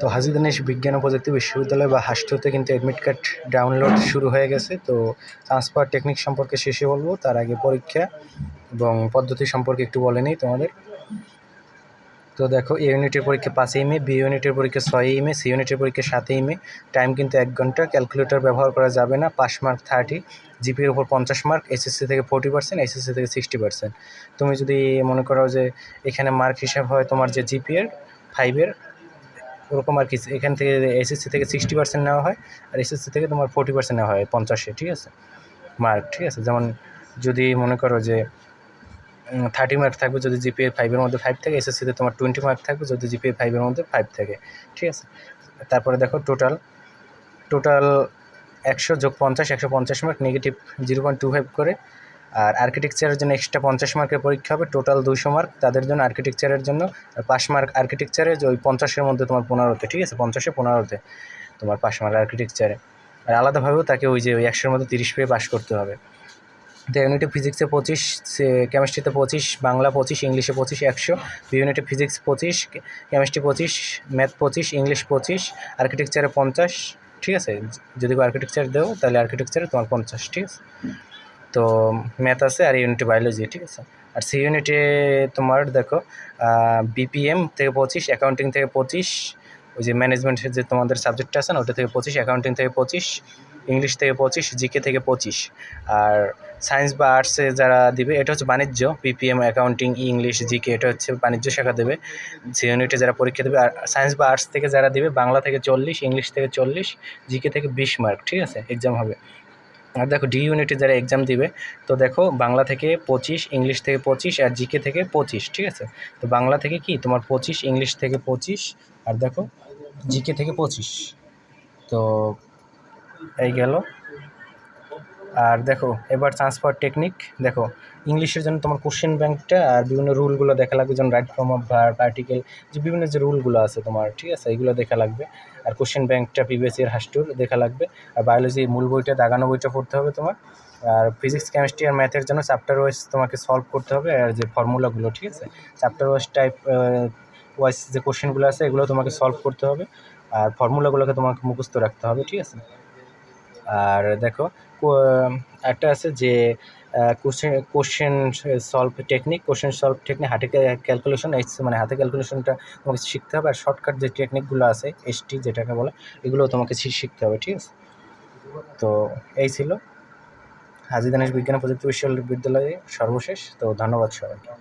তো হাজি দানেশ বিজ্ঞান ও প্রযুক্তি বিশ্ববিদ্যালয় বা হাসটোতে কিন্তু অ্যাডমিট কার্ড ডাউনলোড শুরু হয়ে গেছে। তো ট্রান্সফার টেকনিক সম্পর্কে শেষে বলব, তার আগে পরীক্ষা এবং পদ্ধতি সম্পর্কে একটু বলে নিই তোমাদের। তো দেখো, এ ইউনিটের পরীক্ষা পাঁচই মে, বি ইউনিটের পরীক্ষা ছয়ই মে, সি ইউনিটের পরীক্ষা সাতই মে। টাইম কিন্তু এক ঘণ্টা ক্যালকুলেটর ব্যবহার করা যাবে না পাস মার্ক থার্টি জিপির ওপর পঞ্চাশ মার্ক এসএসসি থেকে ফোর্টি পার্সেন্ট এসএসসি থেকে সিক্সটি পার্সেন্ট তুমি যদি মনে করো যে এখানে মার্ক হিসাব হয় তোমার যে জিপিএর ফাইভের ওরকম আর কি, এখান থেকে এসএসসি থেকে সিক্সটি পার্সেন্ট নেওয়া হয় আর এসএসসি থেকে তোমার ফোর্টি পার্সেন্ট নেওয়া হয়, পঞ্চাশে, ঠিক আছে? মার্ক ঠিক আছে? যেমন যদি মনে করো যে থার্টি মার্ক থাকবে যদি জিপিএ ফাইভের মধ্যে ফাইভ থাকে এসএসসিতে তোমার টোয়েন্টি মার্ক থাকবে যদি জিপিএ ফাইভের মধ্যে ফাইভ থাকে, ঠিক আছে? তারপরে দেখো টোটাল টোটাল একশো যোগ পঞ্চাশ, একশো পঞ্চাশ mark negative zero point two five করে আর আর্কিটেকচারের জন্য এক্সট্রা পঞ্চাশ মার্কের পরীক্ষা হবে টোটাল দুশো মার্ক তাদের জন্য আর্কিটেকচারের জন্য পাস মার্ক আর্কিটেকচারে যে ওই পঞ্চাশের মধ্যে তোমার পনেরোতে, ঠিক আছে? পঞ্চাশে পনেরোতে তোমার পাস মার্ক আর্কিটেকচারে আর আলাদাভাবেও তাকে ওই যে ওই একশোর মধ্যে তিরিশ পেয়ে পাস করতে হবে। তো ইউনিটে ফিজিক্সে পঁচিশ কেমিস্ট্রিতে পঁচিশ, বাংলা পঁচিশ, ইংলিশে পঁচিশ, একশো। ইউনিটে ফিজিক্স পঁচিশ কেমিস্ট্রি পঁচিশ ম্যাথ পঁচিশ ইংলিশ পঁচিশ আর্কিটেকচারে পঞ্চাশ, ঠিক আছে? যদি আর্কিটেকচার দেও, তাহলে আর্কিটেকচারে তোমার পঞ্চাশ, ঠিক আছে? তো ম্যাথ আছে আর ইউনিটে বায়োলজি ঠিক আছে? আর সি ইউনিটে তোমার দেখো বিপিএম থেকে পঁচিশ অ্যাকাউন্টিং থেকে পঁচিশ, ওই যে ম্যানেজমেন্টের যে তোমাদের সাবজেক্টটা আছে না, ওটা থেকে পঁচিশ অ্যাকাউন্টিং থেকে পঁচিশ ইংলিশ থেকে পঁচিশ জিকে থেকে পঁচিশ। আর সায়েন্স বা আর্টসে যারা দিবে, এটা হচ্ছে বাণিজ্য বিপিএম অ্যাকাউন্টিং ইংলিশ জিকে এটা হচ্ছে বাণিজ্য শাখা দেবে। সি ইউনিটে যারা পরীক্ষা দেবে, আর সায়েন্স বা আর্টস থেকে যারা দিবে, বাংলা থেকে চল্লিশ ইংলিশ থেকে চল্লিশ জিকে থেকে বিশ মার্ক ঠিক আছে? এক্সাম হবে। আর দেখো ডি ইউনিটে যারা এক্সাম দিবে, তো দেখো বাংলা থেকে পঁচিশ ইংলিশ থেকে পঁচিশ আর জিকে থেকে পঁচিশ, ঠিক আছে? তো বাংলা থেকে কি? তোমার পঁচিশ ইংলিশ থেকে পঁচিশ আর দেখো জিকে থেকে পঁচিশ। তো এই গেল। আর দেখো, এবার ট্রান্সফার টেকনিক দেখো ইংলিশের জন্য তোমার কোশ্চেন ব্যাংকটা আর বিভিন্ন রুলগুলো দেখা লাগবে, যেমন right form of verb article যে বিভিন্ন যে রুলগুলো আছে তোমার, ঠিক আছে এইগুলো দেখা লাগবে। আর কোশ্চেন ব্যাংকটা পিবিএসসি এর হাস্টুর দেখা লাগবে। আর বায়োলজি মূল বইটা, দাগানো বইটা পড়তে হবে তোমার। আর ফিজিক্স কেমিস্ট্রি আর ম্যাথের জন্য চ্যাপ্টার ওয়াইজ তোমাকে সলভ করতে হবে, আর যে ফর্মুলাগুলো ঠিক আছে চ্যাপ্টার ওয়াইজ টাইপ ওয়াইজ যে কোশ্চেনগুলো আছে, এগুলো তোমাকে সলভ করতে হবে। আর ফর্মুলাগুলোকে তোমাকে মুখস্থ রাখতে হবে, ঠিক আছে। আর দেখো একটা আছে যে question question solve technique question solve technique হাতে ক্যালকুলেশন মানে হাতে ক্যালকুলেশনটা তোমাকে শিখতে হবে। আর শর্টকাট যে টেকনিকগুলো আছে এসটি যেটাকে বলে, এগুলো তোমাকে শিখতে হবে, ঠিক আছে? তো এই ছিল হাজি দানেশ বিজ্ঞান প্রযুক্তি বিশ্ববিদ্যালয়ে সর্বশেষ। তো ধন্যবাদ সবাইকে।